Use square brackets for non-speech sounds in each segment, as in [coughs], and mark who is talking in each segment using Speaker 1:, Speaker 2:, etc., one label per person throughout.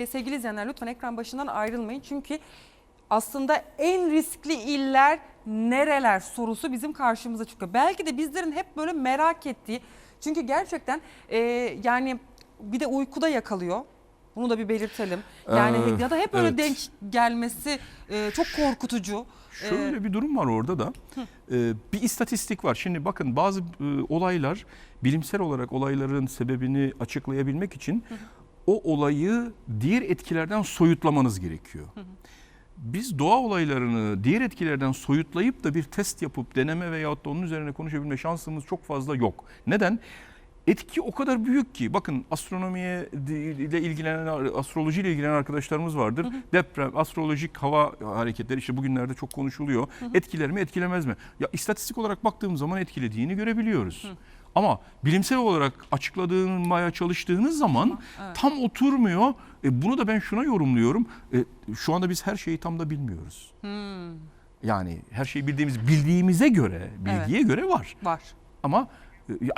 Speaker 1: E, Sevgili izleyenler lütfen ekran başından ayrılmayın. Çünkü aslında en riskli iller nereler sorusu bizim karşımıza çıkıyor. Belki de bizlerin hep böyle merak ettiği çünkü gerçekten e, yani bir de uykuda yakalıyor. Bunu da bir belirtelim. Yani
Speaker 2: Ee,
Speaker 1: ya da hep böyle
Speaker 2: evet.
Speaker 1: denk gelmesi e, çok korkutucu.
Speaker 2: Şöyle bir durum var orada da. Ee, bir istatistik var. Şimdi bakın bazı e, olaylar bilimsel olarak olayların sebebini açıklayabilmek için o olayı diğer etkilerden soyutlamanız gerekiyor. Biz doğa olaylarını diğer etkilerden soyutlayıp da bir test yapıp deneme veyahut da onun üzerine konuşabilme şansımız çok fazla yok. Neden? Etki o kadar büyük ki bakın astronomiye ile ilgilenen astroloji ile ilgilenen arkadaşlarımız vardır. Deprem, astrolojik hava hareketleri işte bugünlerde çok konuşuluyor. Etkiler mi etkilemez mi? Ya istatistik olarak baktığım zaman etkilediğini görebiliyoruz. Ama bilimsel olarak açıkladığınmaya çalıştığınız zaman
Speaker 1: evet.
Speaker 2: tam oturmuyor. E, bunu da ben şuna yorumluyorum. E, şu anda biz her şeyi tam da bilmiyoruz.
Speaker 1: Hmm,
Speaker 2: Yani her şeyi bildiğimiz bildiğimize göre, bilgiye göre var.
Speaker 1: var.
Speaker 2: Ama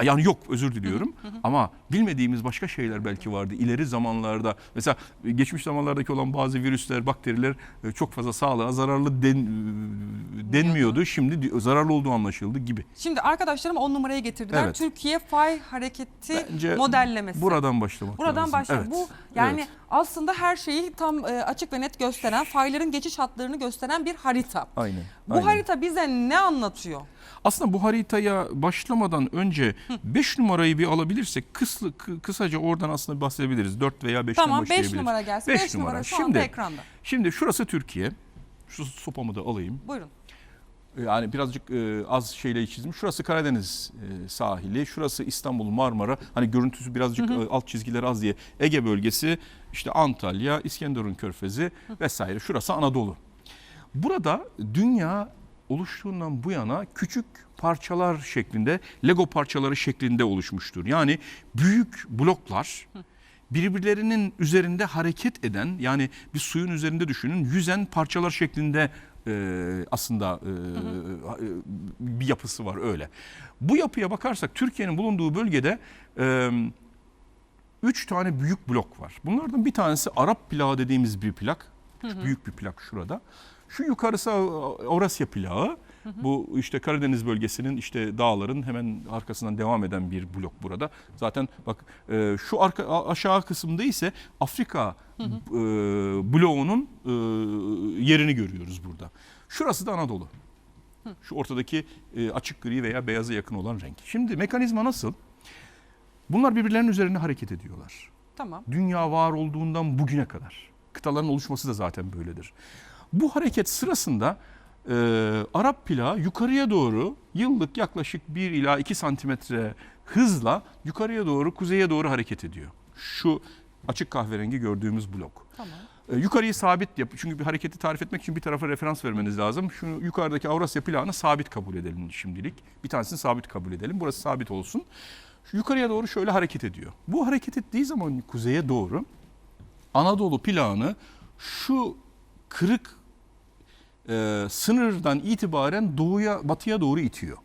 Speaker 2: yani yok özür diliyorum. Ama bilmediğimiz başka şeyler belki vardı ileri zamanlarda. Mesela geçmiş zamanlardaki olan bazı virüsler, bakteriler e, çok fazla sağlığa zararlı den, e, denmiyordu. Şimdi di- zararlı olduğu anlaşıldı gibi.
Speaker 1: Şimdi arkadaşlarım 10 numaraya getirdiler.
Speaker 2: Evet.
Speaker 1: Türkiye fay hareketi
Speaker 2: Bence
Speaker 1: modellemesi.
Speaker 2: Buradan başlamak
Speaker 1: Buradan
Speaker 2: lazım.
Speaker 1: başlayalım.
Speaker 2: Evet,
Speaker 1: Bu yani
Speaker 2: evet.
Speaker 1: aslında her şeyi tam e, açık ve net gösteren, fayların geçiş hatlarını gösteren bir harita.
Speaker 2: Aynen.
Speaker 1: Bu
Speaker 2: aynen.
Speaker 1: harita bize ne anlatıyor?
Speaker 2: Aslında bu haritaya başlamadan önce 5 numarayı bir alabilirsek kıslı, kı- kısaca oradan aslında bahsedebiliriz. 4 veya 5'ten
Speaker 1: tamam 5
Speaker 2: başlayabiliriz.
Speaker 1: numara gelsin.
Speaker 2: Beş
Speaker 1: 5 numara, şu anda
Speaker 2: Şimdi-
Speaker 1: ekranda.
Speaker 2: Şimdi şurası Türkiye. Şu sopamı da alayım.
Speaker 1: Buyurun.
Speaker 2: Yani birazcık e, az şeyle çizdim. Şurası Karadeniz e, sahili, şurası İstanbul, Marmara. Hani görüntüsü birazcık e, alt çizgiler az diye. Ege bölgesi, işte Antalya, İskenderun Körfezi vesaire. Şurası Anadolu. Burada dünya oluştuğundan bu yana küçük parçalar şeklinde, Lego parçaları şeklinde oluşmuştur. Yani büyük bloklar birbirlerinin üzerinde hareket eden yani bir suyun üzerinde düşünün yüzen parçalar şeklinde e, aslında e, e, bir yapısı var öyle. Bu yapıya bakarsak Türkiye'nin bulunduğu bölgede e, üç tane büyük blok var. Bunlardan bir tanesi Arap plağı dediğimiz bir plak. Şu Büyük bir plak şurada. Şu yukarısı Avrasya plağı. Bu işte Karadeniz bölgesinin işte dağların hemen arkasından devam eden bir blok burada. Zaten bak e, şu arka aşağı kısımda ise Afrika e, bloğunun e, yerini görüyoruz burada. Şurası da Anadolu. Şu ortadaki e, açık gri veya beyaza yakın olan renk. Şimdi mekanizma nasıl? Bunlar birbirlerinin üzerinde hareket ediyorlar.
Speaker 1: Tamam.
Speaker 2: Dünya var olduğundan bugüne kadar. Kıtaların oluşması da zaten böyledir. Bu hareket sırasında e, Arap plağı yukarıya doğru yıllık yaklaşık 1 ila 2 santimetre hızla yukarıya doğru kuzeye doğru hareket ediyor. Şu açık kahverengi gördüğümüz blok.
Speaker 1: Tamam.
Speaker 2: E, yukarıyı sabit yap. Çünkü bir hareketi tarif etmek için bir tarafa referans vermeniz lazım. Şu yukarıdaki Avrasya plağını sabit kabul edelim şimdilik. Bir tanesini sabit kabul edelim. Burası sabit olsun. Şu yukarıya doğru şöyle hareket ediyor. Bu hareket ettiği zaman kuzeye doğru Anadolu plağını şu kırık e, sınırdan itibaren doğuya batıya doğru itiyor.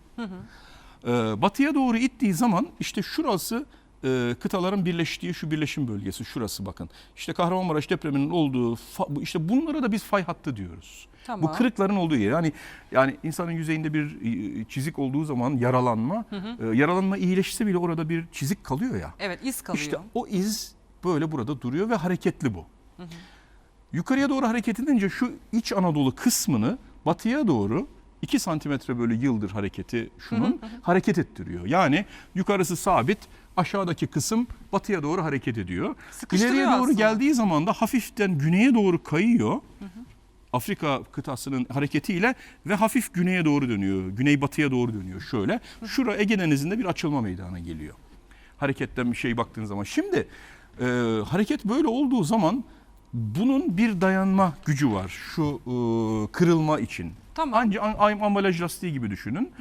Speaker 2: E, batıya doğru ittiği zaman işte şurası e, kıtaların birleştiği şu birleşim bölgesi şurası bakın. İşte Kahramanmaraş depreminin olduğu işte bunlara da biz fay hattı diyoruz.
Speaker 1: Tamam.
Speaker 2: Bu kırıkların olduğu yer. Yani yani insanın yüzeyinde bir e, çizik olduğu zaman yaralanma, e, yaralanma iyileşse bile orada bir çizik kalıyor ya.
Speaker 1: Evet iz kalıyor.
Speaker 2: İşte o iz böyle burada duruyor ve hareketli bu. Yukarıya doğru hareket edince şu iç Anadolu kısmını batıya doğru 2 santimetre böyle yıldır hareketi şunun hareket ettiriyor. Yani yukarısı sabit aşağıdaki kısım batıya doğru hareket ediyor. İleriye doğru
Speaker 1: aslında.
Speaker 2: geldiği zaman da hafiften güneye doğru kayıyor. Afrika kıtasının hareketiyle ve hafif güneye doğru dönüyor. Güneybatıya doğru dönüyor şöyle. Şura Ege Denizi'nde bir açılma meydana geliyor. Hareketten bir şey baktığın zaman. Şimdi e, hareket böyle olduğu zaman bunun bir dayanma gücü var şu e, kırılma için.
Speaker 1: Tamam.
Speaker 2: Anca am- ambalaj lastiği gibi düşünün.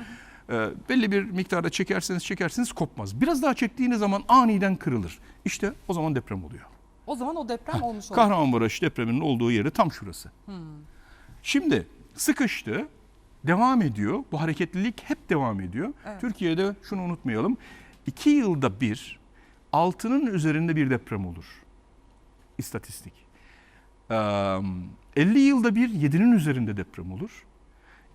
Speaker 2: E, belli bir miktarda çekerseniz çekerseniz kopmaz. Biraz daha çektiğiniz zaman aniden kırılır. İşte o zaman deprem oluyor.
Speaker 1: O zaman o deprem olmuş oluyor.
Speaker 2: Kahramanmaraş depreminin olduğu yeri tam şurası. Şimdi sıkıştı, devam ediyor. Bu hareketlilik hep devam ediyor.
Speaker 1: Evet.
Speaker 2: Türkiye'de şunu unutmayalım. iki yılda bir altının üzerinde bir deprem olur. İstatistik. Ee, 50 yılda bir 7'nin üzerinde deprem olur.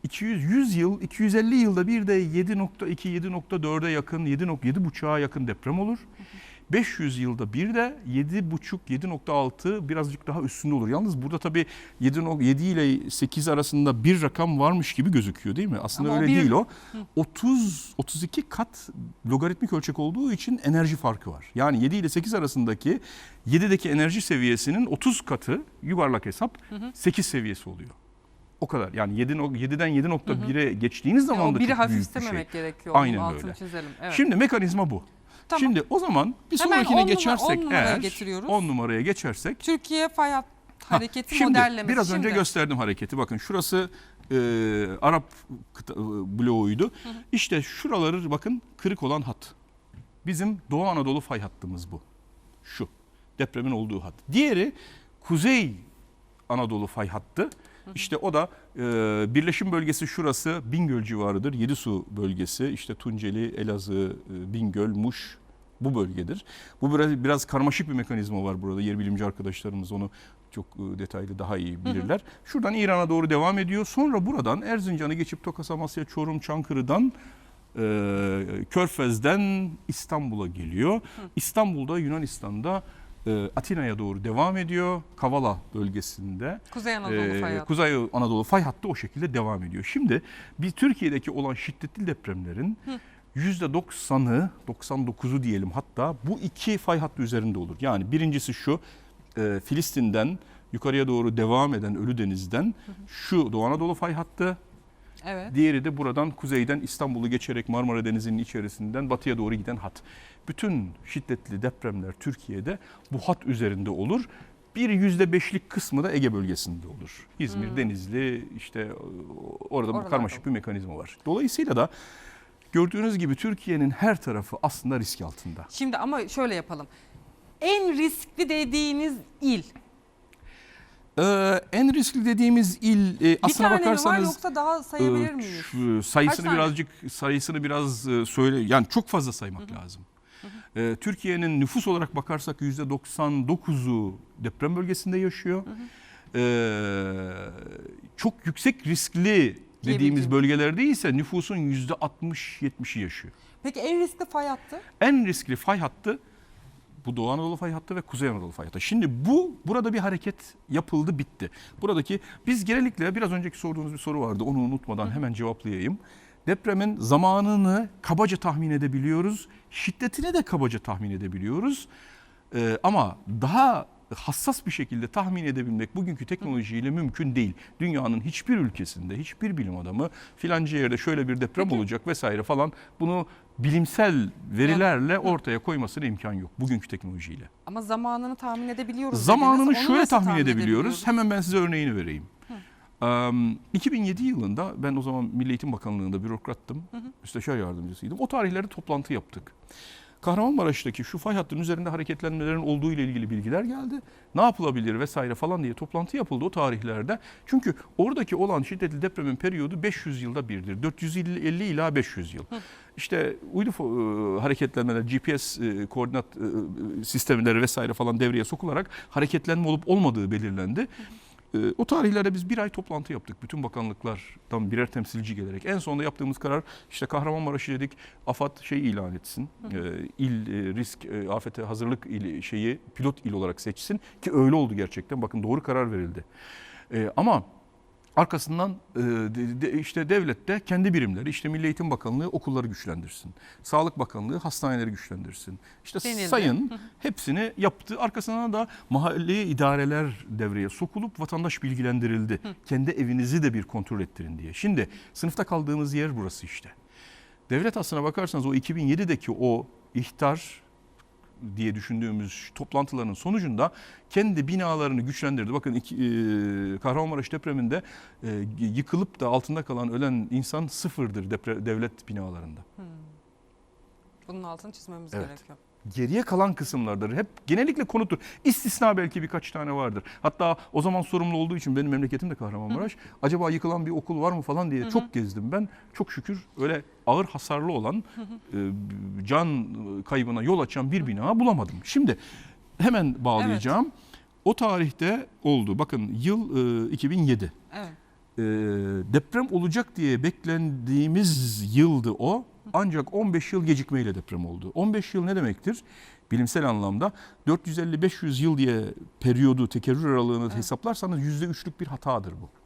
Speaker 2: 200 100 yıl 250 yılda bir de 7.2 7.4'e yakın 7.7.5'a yakın deprem olur. 500 yılda bir de 7.5 7.6 birazcık daha üstünde olur. Yalnız burada tabii 7, 7 ile 8 arasında bir rakam varmış gibi gözüküyor değil mi? Aslında
Speaker 1: Ama
Speaker 2: öyle
Speaker 1: bir-
Speaker 2: değil o. 30 32 kat logaritmik ölçek olduğu için enerji farkı var. Yani 7 ile 8 arasındaki 7'deki enerji seviyesinin 30 katı yuvarlak hesap 8 seviyesi oluyor. O kadar. Yani 7, 7'den 7.1'e geçtiğiniz zaman da
Speaker 1: biri
Speaker 2: çok büyük bir şey.
Speaker 1: hafiflememek gerekiyor.
Speaker 2: Aynen öyle.
Speaker 1: çizelim. Evet.
Speaker 2: Şimdi mekanizma bu.
Speaker 1: Tamam.
Speaker 2: Şimdi o zaman bir
Speaker 1: Hemen on
Speaker 2: sonrakine
Speaker 1: numara-
Speaker 2: geçersek
Speaker 1: on numaraya
Speaker 2: eğer
Speaker 1: getiriyoruz.
Speaker 2: 10 numaraya geçersek
Speaker 1: Türkiye fay hat-
Speaker 2: Ha,
Speaker 1: hareketi
Speaker 2: şimdi
Speaker 1: modellemesi.
Speaker 2: biraz önce
Speaker 1: Şimdi,
Speaker 2: gösterdim hareketi. Bakın şurası e, Arap kıta, e, bloğuydu. İşte şuraları bakın kırık olan hat. Bizim Doğu Anadolu fay hattımız bu. Şu depremin olduğu hat. Diğeri Kuzey Anadolu fay hattı. İşte o da e, birleşim bölgesi şurası Bingöl civarıdır. Yedisu bölgesi işte Tunceli, Elazığ, e, Bingöl, Muş bu bölgedir. Bu biraz, biraz karmaşık bir mekanizma var burada. Yer bilimci arkadaşlarımız onu çok e, detaylı daha iyi bilirler. Şuradan İran'a doğru devam ediyor. Sonra buradan Erzincan'ı geçip Tokas, Amasya, Çorum, Çankırı'dan e, Körfez'den İstanbul'a geliyor. İstanbul'da Yunanistan'da e, Atina'ya doğru devam ediyor. Kavala bölgesinde.
Speaker 1: Kuzey Anadolu
Speaker 2: Ee,
Speaker 1: fay hattı.
Speaker 2: Kuzey Anadolu fay hattı o şekilde devam ediyor. Şimdi bir Türkiye'deki olan şiddetli depremlerin %90'ı 99'u diyelim hatta bu iki fay hattı üzerinde olur. Yani birincisi şu e, Filistin'den yukarıya doğru devam eden Ölüdeniz'den şu Doğu Anadolu fay hattı
Speaker 1: Evet.
Speaker 2: Diğeri de buradan kuzeyden İstanbul'u geçerek Marmara Denizi'nin içerisinden batıya doğru giden hat. Bütün şiddetli depremler Türkiye'de bu hat üzerinde olur. Bir yüzde beşlik kısmı da Ege bölgesinde olur. İzmir, Denizli işte orada bu
Speaker 1: Oralarda.
Speaker 2: karmaşık bir mekanizma var. Dolayısıyla da gördüğünüz gibi Türkiye'nin her tarafı aslında risk altında.
Speaker 1: Şimdi ama şöyle yapalım. En riskli dediğiniz il.
Speaker 2: Ee, en riskli dediğimiz il e,
Speaker 1: Bir
Speaker 2: aslına
Speaker 1: tane mi var
Speaker 2: bakarsanız
Speaker 1: yoksa daha sayabilir
Speaker 2: Ee,
Speaker 1: miyiz?
Speaker 2: şu sayısını
Speaker 1: tane?
Speaker 2: birazcık sayısını biraz e, söyle yani çok fazla saymak lazım. Ee, Türkiye'nin nüfus olarak bakarsak yüzde 99'u deprem bölgesinde yaşıyor. Ee, çok yüksek riskli dediğimiz bölgelerde ise nüfusun yüzde 60-70'i yaşıyor.
Speaker 1: Peki en riskli fay hattı?
Speaker 2: En riskli fay hattı bu Doğu Anadolu fay hattı ve Kuzey Anadolu fay hattı. Şimdi bu burada bir hareket yapıldı bitti. Buradaki biz genellikle biraz önceki sorduğunuz bir soru vardı onu unutmadan hemen cevaplayayım. Depremin zamanını kabaca tahmin edebiliyoruz. Şiddetini de kabaca tahmin edebiliyoruz. Ee, ama daha hassas bir şekilde tahmin edebilmek bugünkü teknolojiyle mümkün değil. Dünyanın hiçbir ülkesinde hiçbir bilim adamı filanca yerde şöyle bir deprem olacak vesaire falan bunu bilimsel verilerle ortaya koymasına imkan yok bugünkü teknolojiyle.
Speaker 1: Ama zamanını tahmin edebiliyoruz.
Speaker 2: Zamanını
Speaker 1: dediniz.
Speaker 2: Şöyle
Speaker 1: nasıl
Speaker 2: tahmin edebiliyoruz. Hemen ben size örneğini vereyim. Em, 2007 yılında ben o zaman Milli Eğitim Bakanlığı'nda bürokrattım. Müsteşar yardımcısıydım. O tarihlerde toplantı yaptık. Kahramanmaraş'taki şu fay hattının üzerinde hareketlenmelerin olduğu ile ilgili bilgiler geldi. Ne yapılabilir vesaire falan diye toplantı yapıldı o tarihlerde. Çünkü oradaki olan şiddetli depremin periyodu 500 yılda birdir. 450 ila 500 yıl. İşte uydu e, hareketlenmeler, GPS e, koordinat e, sistemleri vesaire falan devreye sokularak hareketlenme olup olmadığı belirlendi. E, O tarihlerde biz bir ay toplantı yaptık. Bütün bakanlıklardan birer temsilci gelerek. En sonunda yaptığımız karar işte Kahramanmaraş'ı dedik AFAD şey ilan etsin. E, il e, risk e, afete hazırlık ili şeyi pilot il olarak seçsin ki öyle oldu gerçekten. Bakın doğru karar verildi. E, ama Arkasından e, işte devlet de kendi birimleri, işte Milli Eğitim Bakanlığı okulları güçlendirsin. Sağlık Bakanlığı hastaneleri güçlendirsin. İşte
Speaker 1: Denildi.
Speaker 2: sayın hepsini yaptı. Arkasından da mahalli idareler devreye sokulup vatandaş bilgilendirildi. Kendi evinizi de bir kontrol ettirin diye. Şimdi sınıfta kaldığımız yer burası işte. Devlet aslına bakarsanız o 2007'deki o ihtar diye düşündüğümüz toplantıların sonucunda kendi binalarını güçlendirdi. Bakın iki, e, Kahramanmaraş depreminde e, yıkılıp da altında kalan ölen insan sıfırdır depre, devlet binalarında.
Speaker 1: Bunun altını çizmemiz
Speaker 2: Evet.
Speaker 1: gerekiyor.
Speaker 2: Geriye kalan kısımlardır. Hep genellikle konutur. İstisna belki birkaç tane vardır. Hatta o zaman sorumlu olduğu için benim memleketim de Kahramanmaraş. Acaba yıkılan bir okul var mı falan diye çok gezdim ben. Çok şükür öyle ağır hasarlı olan e, can kaybına yol açan bir bina bulamadım. Şimdi hemen bağlayacağım. O tarihte oldu. Bakın yıl e, 2007.
Speaker 1: Evet.
Speaker 2: E, deprem olacak diye beklendiğimiz yıldı o. Ancak 15 yıl gecikmeyle deprem oldu. 15 yıl ne demektir? Bilimsel anlamda 450-500 yıl diye periyodu, tekerrür aralığını
Speaker 1: Evet.
Speaker 2: hesaplarsanız %3'lük bir hatadır bu.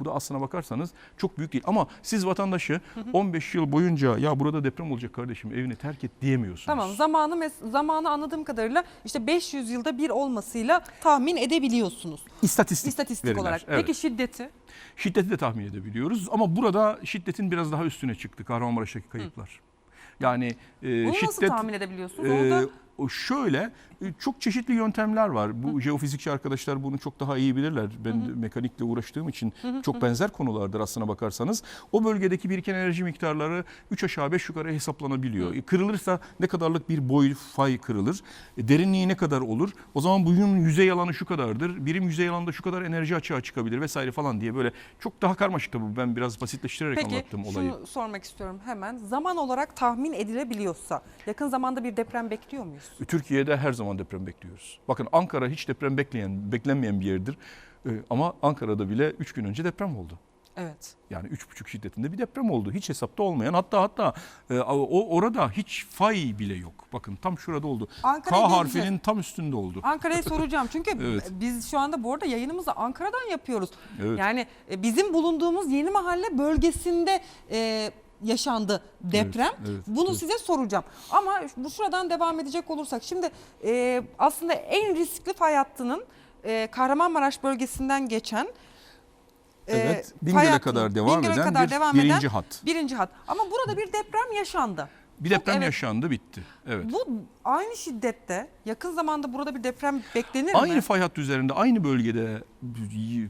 Speaker 2: Bu da aslına bakarsanız çok büyük değil. Ama siz vatandaşı 15 yıl boyunca ya burada deprem olacak kardeşim evini terk et diyemiyorsunuz.
Speaker 1: Tamam zamanı zamanı anladığım kadarıyla işte 500 yılda bir olmasıyla tahmin edebiliyorsunuz.
Speaker 2: İstatistik,
Speaker 1: İstatistik
Speaker 2: veriler,
Speaker 1: olarak.
Speaker 2: evet.
Speaker 1: Peki şiddeti?
Speaker 2: Şiddeti de tahmin edebiliyoruz ama burada şiddetin biraz daha üstüne çıktı Kahramanmaraş'taki kayıplar. Yani e,
Speaker 1: Bunu
Speaker 2: şiddet
Speaker 1: nasıl tahmin edebiliyorsunuz?
Speaker 2: e,
Speaker 1: Onu da
Speaker 2: o şöyle e, çok çeşitli yöntemler var. Bu jeofizikçi arkadaşlar bunu çok daha iyi bilirler. Ben de mekanikle uğraştığım için çok benzer konulardır aslına bakarsanız. O bölgedeki biriken enerji miktarları 3 aşağı 5 yukarı hesaplanabiliyor. E, Kırılırsa ne kadarlık bir boy fay kırılır? E, Derinliği ne kadar olur? O zaman bunun yüzey alanı şu kadardır. Birim yüzey alanında şu kadar enerji açığa çıkabilir vesaire falan diye böyle çok daha karmaşık tabii ben biraz basitleştirerek
Speaker 1: Peki
Speaker 2: anlattım olayı.
Speaker 1: şunu sormak istiyorum hemen. Zaman olarak tahmin edilebiliyorsa yakın zamanda bir deprem bekliyor muyuz?
Speaker 2: Türkiye'de her zaman deprem bekliyoruz. Bakın Ankara hiç deprem bekleyen, beklenmeyen bir yerdir. Ee, ama Ankara'da bile 3 gün önce deprem oldu.
Speaker 1: Evet.
Speaker 2: Yani 3,5 şiddetinde bir deprem oldu. Hiç hesapta olmayan hatta hatta e, o orada hiç fay bile yok. Bakın tam şurada oldu.
Speaker 1: Ankara'ya
Speaker 2: K harfinin tam üstünde oldu.
Speaker 1: Ankara'ya soracağım çünkü [laughs]
Speaker 2: Evet.
Speaker 1: biz şu anda bu arada yayınımızı Ankara'dan yapıyoruz.
Speaker 2: Evet.
Speaker 1: Yani e, bizim bulunduğumuz Yeni Mahalle bölgesinde e, yaşandı deprem.
Speaker 2: Evet, evet,
Speaker 1: Bunu
Speaker 2: evet.
Speaker 1: size soracağım. Ama bu şuradan devam edecek olursak şimdi e, aslında en riskli fay hattının e, Kahramanmaraş bölgesinden geçen e,
Speaker 2: Evet.
Speaker 1: fay
Speaker 2: Bingöl'e kadar devam
Speaker 1: Bingöl'e
Speaker 2: eden
Speaker 1: kadar
Speaker 2: bir
Speaker 1: devam
Speaker 2: birinci
Speaker 1: eden
Speaker 2: hat.
Speaker 1: birinci hat. Ama burada bir deprem yaşandı.
Speaker 2: Bir
Speaker 1: Çok
Speaker 2: deprem
Speaker 1: evet.
Speaker 2: yaşandı bitti. Evet.
Speaker 1: Bu aynı şiddette yakın zamanda burada bir deprem beklenir
Speaker 2: Aynı
Speaker 1: mi?
Speaker 2: fay hattı üzerinde aynı bölgede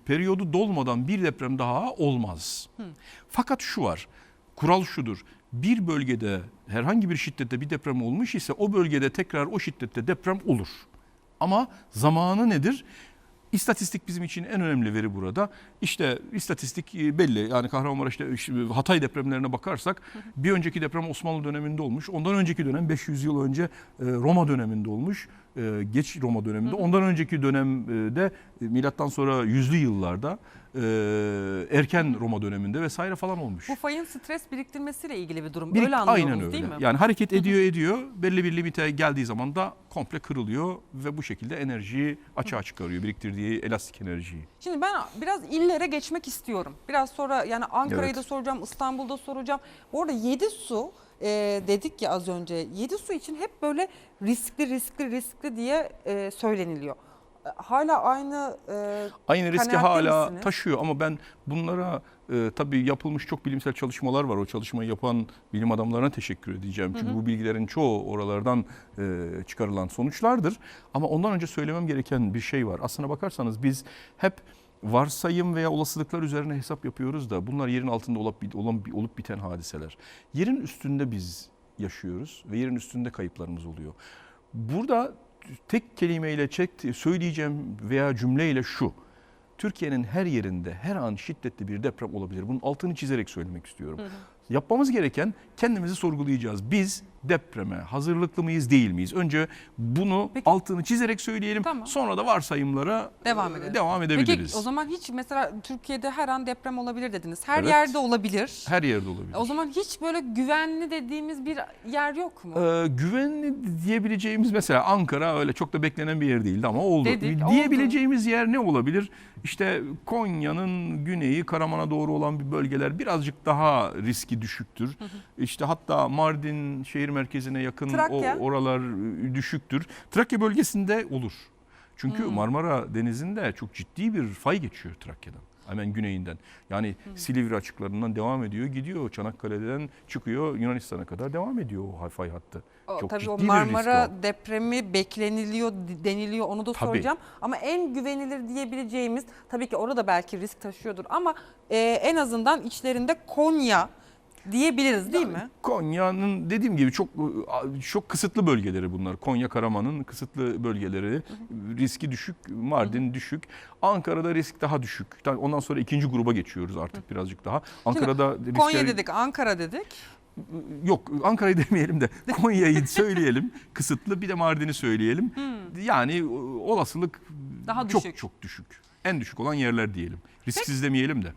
Speaker 2: periyodu dolmadan bir deprem daha olmaz. Fakat şu var. Kural şudur. Bir bölgede herhangi bir şiddette bir deprem olmuş ise o bölgede tekrar o şiddette deprem olur. Ama zamanı nedir? İstatistik bizim için en önemli veri burada. İşte istatistik e, belli. Yani Kahramanmaraş'ta işte Hatay depremlerine bakarsak bir önceki deprem Osmanlı döneminde olmuş. Ondan önceki dönem 500 yıl önce e, Roma döneminde olmuş. E, Geç Roma döneminde. Ondan önceki dönemde e, milattan sonra yüzlü yıllarda e, erken Roma döneminde vesaire falan olmuş.
Speaker 1: Bu fayın stres biriktirmesiyle ilgili bir durum.
Speaker 2: Bir-
Speaker 1: öyle anlıyoruz
Speaker 2: aynen öyle.
Speaker 1: değil mi?
Speaker 2: Yani hareket ediyor ediyor belli bir limite geldiği zaman da komple kırılıyor ve bu şekilde enerjiyi açığa çıkarıyor biriktirdiği elastik enerjiyi.
Speaker 1: Şimdi ben biraz illere geçmek istiyorum. Biraz sonra yani Ankara'yı
Speaker 2: Evet.
Speaker 1: da soracağım, İstanbul'da soracağım. Bu arada 7 su e, dedik ya az önce. 7 su için hep böyle riskli riskli riskli diye e, söyleniliyor. E, Hala aynı e,
Speaker 2: Aynı riski hala
Speaker 1: misiniz?
Speaker 2: taşıyor ama ben bunlara e, tabii yapılmış çok bilimsel çalışmalar var. O çalışmayı yapan bilim adamlarına teşekkür edeceğim. Çünkü bu bilgilerin çoğu oralardan e, çıkarılan sonuçlardır. Ama ondan önce söylemem gereken bir şey var. Aslına bakarsanız biz hep varsayım veya olasılıklar üzerine hesap yapıyoruz da bunlar yerin altında olup, olup biten hadiseler. Yerin üstünde biz yaşıyoruz ve yerin üstünde kayıplarımız oluyor. Burada tek kelimeyle çek, söyleyeceğim veya cümleyle şu. Türkiye'nin her yerinde her an şiddetli bir deprem olabilir. Bunun altını çizerek söylemek istiyorum. Yapmamız gereken kendimizi sorgulayacağız. Biz depreme hazırlıklı mıyız değil miyiz? Önce bunu
Speaker 1: Peki.
Speaker 2: altını çizerek söyleyelim.
Speaker 1: Tamam.
Speaker 2: Sonra da varsayımlara
Speaker 1: Devam
Speaker 2: e,
Speaker 1: edelim.
Speaker 2: devam edebiliriz.
Speaker 1: Peki o zaman hiç mesela Türkiye'de her an deprem olabilir dediniz. Her
Speaker 2: Evet.
Speaker 1: yerde olabilir.
Speaker 2: her yerde olabilir.
Speaker 1: O zaman hiç böyle güvenli dediğimiz bir yer yok mu?
Speaker 2: Ee, güvenli diyebileceğimiz mesela Ankara öyle çok da beklenen bir yer değildi ama oldu.
Speaker 1: Dedik,
Speaker 2: diyebileceğimiz yer ne olabilir? İşte Konya'nın güneyi Karaman'a doğru olan bir bölgeler birazcık daha riski düşüktür. İşte hatta Mardin şehir merkezine yakın
Speaker 1: Trakya?
Speaker 2: o oralar e, düşüktür. Trakya bölgesinde olur. Çünkü
Speaker 1: Hmm.
Speaker 2: Marmara Denizi'nde çok ciddi bir fay geçiyor Trakya'dan. Hemen güneyinden. Yani
Speaker 1: Hmm.
Speaker 2: Silivri açıklarından devam ediyor, gidiyor Çanakkale'den çıkıyor Yunanistan'a kadar devam ediyor o fay hattı.
Speaker 1: O,
Speaker 2: Çok
Speaker 1: tabii
Speaker 2: ciddi
Speaker 1: o
Speaker 2: bir
Speaker 1: Marmara
Speaker 2: risk
Speaker 1: depremi bekleniliyor deniliyor onu da
Speaker 2: Tabii.
Speaker 1: soracağım. Ama en güvenilir diyebileceğimiz tabii ki orada belki risk taşıyordur ama e, en azından içlerinde Konya diyebiliriz değil mi?
Speaker 2: Konya'nın dediğim gibi çok çok kısıtlı bölgeleri bunlar. Konya Karaman'ın kısıtlı bölgeleri. Riski düşük, Mardin düşük. Ankara'da risk daha düşük. Ondan sonra ikinci gruba geçiyoruz artık birazcık daha. Ankara'da riskler
Speaker 1: Konya dedik, Ankara dedik.
Speaker 2: Yok Ankara'yı demeyelim de [laughs] Konya'yı söyleyelim kısıtlı bir de Mardin'i söyleyelim. Yani e, olasılık
Speaker 1: Daha
Speaker 2: çok
Speaker 1: düşük.
Speaker 2: çok düşük. En düşük olan yerler diyelim. Risksiz demeyelim de.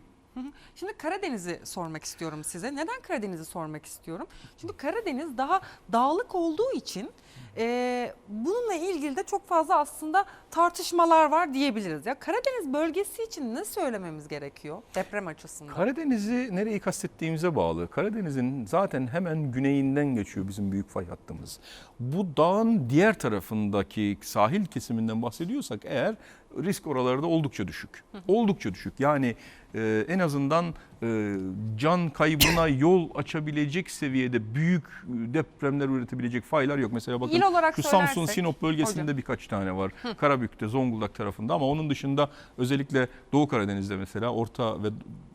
Speaker 1: Şimdi Karadeniz'i sormak istiyorum size. Neden Karadeniz'i sormak istiyorum? Çünkü Karadeniz daha dağlık olduğu için e, bununla ilgili de çok fazla aslında tartışmalar var diyebiliriz. Ya Karadeniz bölgesi için ne söylememiz gerekiyor deprem açısından?
Speaker 2: Karadeniz'i nereyi kastettiğimize bağlı. Karadeniz'in zaten hemen güneyinden geçiyor bizim büyük fay hattımız. Bu dağın diğer tarafındaki sahil kesiminden bahsediyorsak eğer risk oralarda oldukça düşük. Oldukça düşük. Yani e, en azından e, can kaybına [coughs] yol açabilecek seviyede büyük depremler üretebilecek faylar yok. Mesela bakın
Speaker 1: olarak
Speaker 2: şu Samsun Sinop bölgesinde
Speaker 1: hocam.
Speaker 2: birkaç tane var. Karabük'te, Zonguldak tarafında ama onun dışında özellikle Doğu Karadeniz'de mesela Orta ve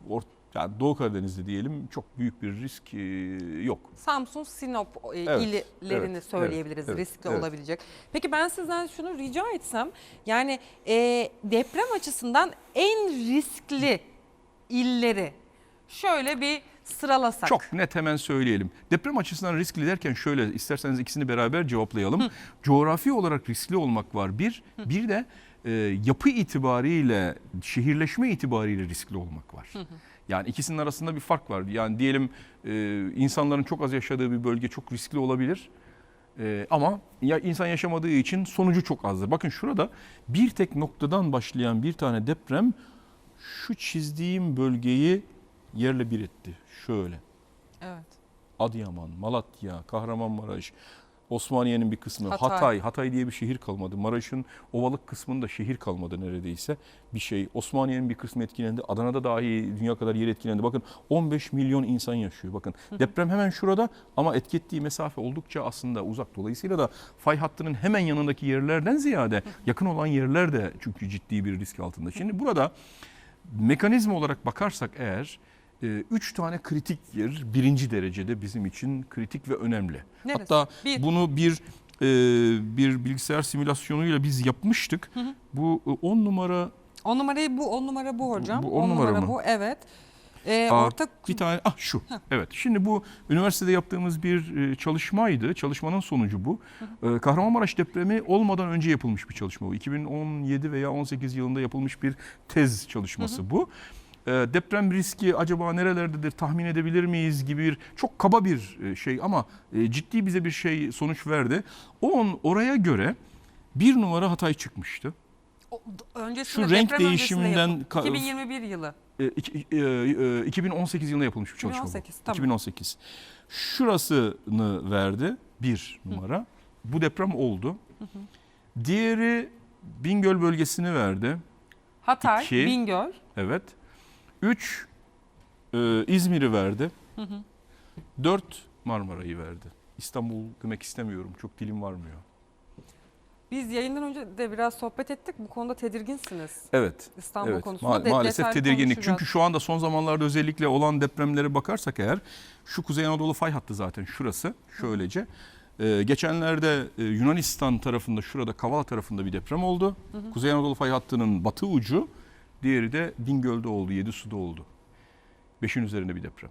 Speaker 2: Or yani Doğu Karadeniz'de diyelim çok büyük bir risk e, yok.
Speaker 1: Samsun, Sinop e,
Speaker 2: Evet,
Speaker 1: illerini
Speaker 2: evet,
Speaker 1: söyleyebiliriz
Speaker 2: evet,
Speaker 1: riskli
Speaker 2: evet.
Speaker 1: olabilecek. Peki ben sizden şunu rica etsem yani e, deprem açısından en riskli illeri şöyle bir sıralasak.
Speaker 2: Çok net hemen söyleyelim. Deprem açısından riskli derken şöyle isterseniz ikisini beraber cevaplayalım. Coğrafi olarak riskli olmak var bir. Bir de e, yapı itibariyle şehirleşme itibariyle riskli olmak var. Yani ikisinin arasında bir fark var. Yani diyelim e, insanların çok az yaşadığı bir bölge çok riskli olabilir. E, ama ya insan yaşamadığı için sonucu çok azdır. Bakın şurada bir tek noktadan başlayan bir tane deprem şu çizdiğim bölgeyi yerle bir etti. Şöyle.
Speaker 1: Evet.
Speaker 2: Adıyaman, Malatya, Kahramanmaraş, Osmaniye'nin bir kısmı,
Speaker 1: Hatay.
Speaker 2: Hatay. Hatay, diye bir şehir kalmadı. Maraş'ın ovalık kısmında şehir kalmadı neredeyse. Bir şey. Osmaniye'nin bir kısmı etkilendi. Adana'da dahi dünya kadar yer etkilendi. Bakın 15 milyon insan yaşıyor. Bakın deprem hemen şurada ama etki ettiği mesafe oldukça aslında uzak. Dolayısıyla da fay hattının hemen yanındaki yerlerden ziyade yakın olan yerler de çünkü ciddi bir risk altında. Şimdi burada mekanizma olarak bakarsak eğer üç tane kritik yer birinci derecede bizim için kritik ve önemli.
Speaker 1: Neresi?
Speaker 2: Hatta
Speaker 1: Bir.
Speaker 2: bunu bir e, bir bilgisayar simülasyonuyla biz yapmıştık. Bu 10 numara
Speaker 1: 10 numarayı bu, 10 numara bu hocam.
Speaker 2: Bu on
Speaker 1: On
Speaker 2: numara mı?
Speaker 1: bu, evet. E,
Speaker 2: Aa,
Speaker 1: orta
Speaker 2: bir tane ah şu. Evet. Şimdi bu üniversitede yaptığımız bir e, çalışmaydı. Çalışmanın sonucu bu. E, Kahramanmaraş depremi olmadan önce yapılmış bir çalışma bu. 2017 veya 18 yılında yapılmış bir tez çalışması bu. E, Deprem riski acaba nerelerdedir tahmin edebilir miyiz gibi bir çok kaba bir e, şey ama e, ciddi bize bir şey sonuç verdi. On oraya göre bir numara Hatay çıkmıştı.
Speaker 1: öncesinde,
Speaker 2: Şu renk değişiminden
Speaker 1: yapıldı.
Speaker 2: ka-
Speaker 1: 2021 yılı.
Speaker 2: E, iki- e, 2018 yılında yapılmış bir çalışma
Speaker 1: 2018,
Speaker 2: bu.
Speaker 1: tamam.
Speaker 2: 2018. Şurasını verdi bir numara. Bu deprem oldu. Diğeri Bingöl bölgesini verdi.
Speaker 1: Hatay,
Speaker 2: İki.
Speaker 1: Bingöl.
Speaker 2: Evet. 3 İzmir'i verdi. 4 Marmara'yı verdi. İstanbul demek istemiyorum. Çok dilim varmıyor.
Speaker 1: Biz yayından önce de biraz sohbet ettik. Bu konuda tedirginsiniz.
Speaker 2: Evet.
Speaker 1: İstanbul
Speaker 2: Evet,
Speaker 1: konusunda
Speaker 2: ma-
Speaker 1: de-
Speaker 2: maalesef tedirginlik. Çünkü şu anda son zamanlarda özellikle olan depremlere bakarsak eğer şu Kuzey Anadolu fay hattı zaten şurası şöylece. Ee, geçenlerde e, Yunanistan tarafında şurada Kavala tarafında bir deprem oldu. Kuzey Anadolu fay hattının batı ucu diğeri de Bingöl'de oldu, Yedisu'da oldu. Beşin üzerinde bir deprem.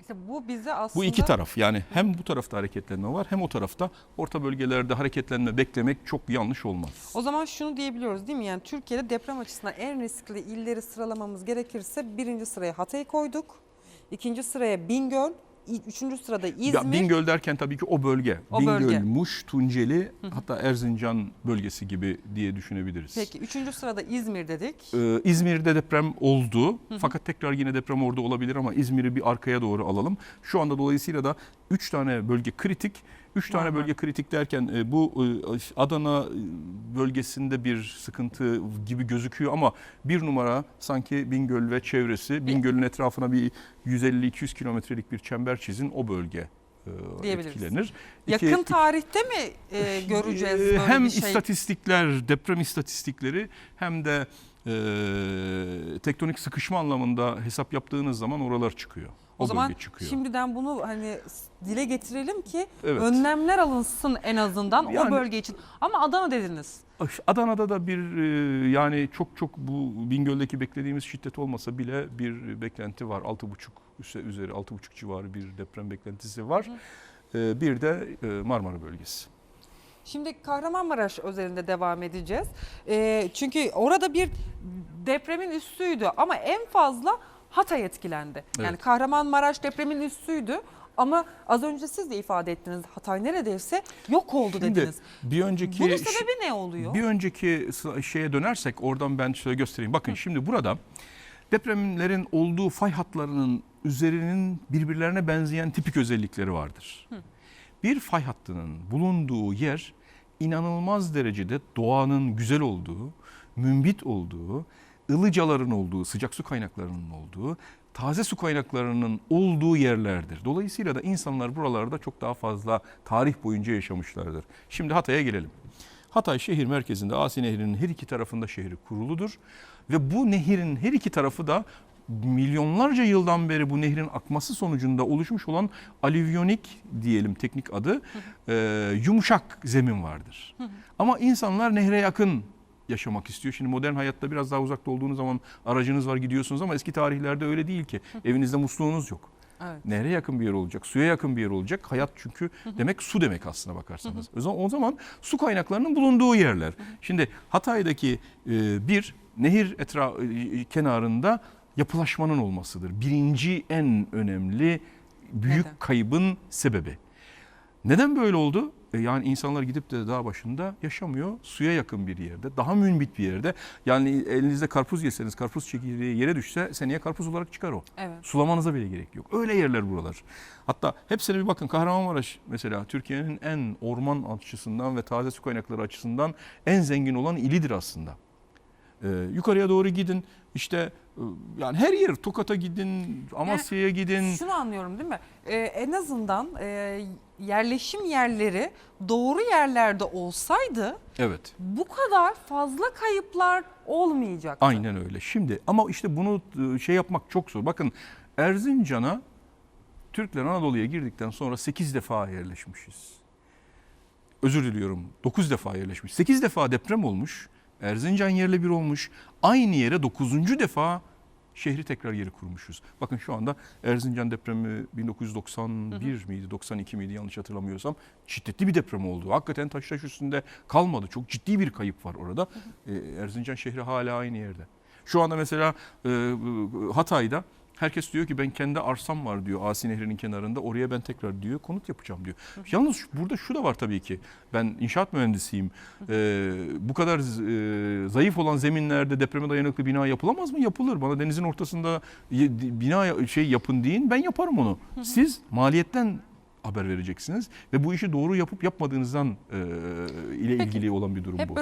Speaker 1: İşte bu bize aslında
Speaker 2: Bu iki taraf yani hem bu tarafta hareketlenme var hem o tarafta orta bölgelerde hareketlenme beklemek çok yanlış olmaz.
Speaker 1: O zaman şunu diyebiliyoruz değil mi? Yani Türkiye'de deprem açısından en riskli illeri sıralamamız gerekirse birinci sıraya Hatay'ı koyduk. ikinci sıraya Bingöl, üçüncü sırada İzmir.
Speaker 2: Ya Bingöl derken tabii ki o bölge.
Speaker 1: O
Speaker 2: Bingöl,
Speaker 1: bölge.
Speaker 2: Muş, Tunceli hatta Erzincan bölgesi gibi diye düşünebiliriz.
Speaker 1: Peki üçüncü sırada İzmir dedik.
Speaker 2: Ee, İzmir'de deprem oldu. Fakat tekrar yine deprem orada olabilir ama İzmir'i bir arkaya doğru alalım. Şu anda dolayısıyla da 3 tane bölge kritik. 3 tane
Speaker 1: Normal.
Speaker 2: bölge kritik derken e, bu e, Adana e, bölgesinde bir sıkıntı gibi gözüküyor ama bir numara sanki Bingöl ve çevresi. Bingöl'ün etrafına bir 150-200 kilometrelik bir çember çizin o bölge etkilenir.
Speaker 1: Yakın
Speaker 2: İki-
Speaker 1: tarihte mi e, göreceğiz böyle
Speaker 2: hem
Speaker 1: bir şey?
Speaker 2: istatistikler, deprem istatistikleri hem de e, tektonik sıkışma anlamında hesap yaptığınız zaman oralar çıkıyor.
Speaker 1: O,
Speaker 2: o
Speaker 1: zaman
Speaker 2: çıkıyor.
Speaker 1: şimdiden bunu hani dile getirelim ki
Speaker 2: Evet.
Speaker 1: önlemler alınsın en azından o
Speaker 2: Yani-
Speaker 1: bölge için. Ama Adana dediniz.
Speaker 2: Adana'da da bir e, yani çok çok bu Bingöl'deki beklediğimiz şiddet olmasa bile bir beklenti var. 6,5 üse- üzeri 6,5 civarı bir deprem beklentisi var. E, Bir de e, Marmara bölgesi.
Speaker 1: Şimdi Kahramanmaraş özelinde devam edeceğiz. Ee, çünkü orada bir depremin üstüydü ama en fazla Hatay etkilendi. Yani
Speaker 2: Evet.
Speaker 1: Kahramanmaraş depremin üstüydü ama az önce siz de ifade ettiniz Hatay neredeyse yok oldu
Speaker 2: Şimdi
Speaker 1: dediniz.
Speaker 2: bir önceki
Speaker 1: Bunun sebebi ne oluyor?
Speaker 2: Bir önceki şeye dönersek oradan ben şöyle göstereyim. Bakın şimdi burada depremlerin olduğu fay hatlarının üzerinin birbirlerine benzeyen tipik özellikleri vardır. Bir fay hattının bulunduğu yer inanılmaz derecede doğanın güzel olduğu, mümbit olduğu, ılıcaların olduğu, sıcak su kaynaklarının olduğu, taze su kaynaklarının olduğu yerlerdir. Dolayısıyla da insanlar buralarda çok daha fazla tarih boyunca yaşamışlardır. Şimdi Hatay'a gelelim. Hatay şehir merkezinde Asi Nehri'nin her iki tarafında şehri kuruludur. Ve bu nehirin her iki tarafı da milyonlarca yıldan beri bu nehrin akması sonucunda oluşmuş olan alüvyonik diyelim teknik adı e, yumuşak zemin vardır. Ama insanlar nehre yakın yaşamak istiyor. Şimdi modern hayatta biraz daha uzakta olduğunuz zaman aracınız var gidiyorsunuz ama eski tarihlerde öyle değil ki. Evinizde musluğunuz yok.
Speaker 1: Evet.
Speaker 2: Nehre yakın bir yer olacak, suya yakın bir yer olacak. Hayat çünkü demek su demek aslına bakarsanız. O zaman, o zaman su kaynaklarının bulunduğu yerler. Şimdi Hatay'daki e, bir nehir etra e, kenarında yapılaşmanın olmasıdır. Birinci en önemli büyük
Speaker 1: Neden?
Speaker 2: kaybın sebebi. Neden böyle oldu? E, Yani insanlar gidip de dağ başında yaşamıyor. Suya yakın bir yerde, daha mümbit bir yerde. Yani elinizde karpuz yeseniz, karpuz çekirdeği yere düşse seneye karpuz olarak çıkar o.
Speaker 1: Evet.
Speaker 2: Sulamanıza bile gerek yok. Öyle yerler buralar. Hatta hepsine bir bakın Kahramanmaraş mesela Türkiye'nin en orman açısından ve taze su kaynakları açısından en zengin olan ilidir aslında. Ee, yukarıya doğru gidin işte e, yani her yer Tokat'a gidin, Amasya'ya gidin.
Speaker 1: Şunu anlıyorum değil mi? Ee, en azından e, yerleşim yerleri doğru yerlerde olsaydı
Speaker 2: Evet.
Speaker 1: bu kadar fazla kayıplar olmayacaktı.
Speaker 2: Aynen öyle. Şimdi ama işte bunu e, şey yapmak çok zor. Bakın Erzincan'a Türkler Anadolu'ya girdikten sonra 8 defa yerleşmişiz. Özür diliyorum 9 defa yerleşmiş. 8 defa deprem olmuş. Erzincan yerle bir olmuş. Aynı yere 9. defa şehri tekrar yeri kurmuşuz. Bakın şu anda Erzincan depremi 1991 miydi 92 miydi yanlış hatırlamıyorsam şiddetli bir deprem oldu. Hakikaten taş taş üstünde kalmadı. Çok ciddi bir kayıp var orada. Ee, Erzincan şehri hala aynı yerde. Şu anda mesela e, Hatay'da herkes diyor ki ben kendi arsam var diyor Asi Nehri'nin kenarında oraya ben tekrar diyor konut yapacağım diyor. Yalnız şu- burada şu da var tabii ki ben inşaat mühendisiyim. Ee, bu kadar e, zayıf olan zeminlerde depreme dayanıklı bina yapılamaz mı? Yapılır. Bana denizin ortasında bina şey yapın deyin ben yaparım onu. Siz maliyetten haber vereceksiniz ve bu işi doğru yapıp yapmadığınızdan e, ile
Speaker 1: Peki,
Speaker 2: ilgili olan bir durum
Speaker 1: Hep
Speaker 2: bu.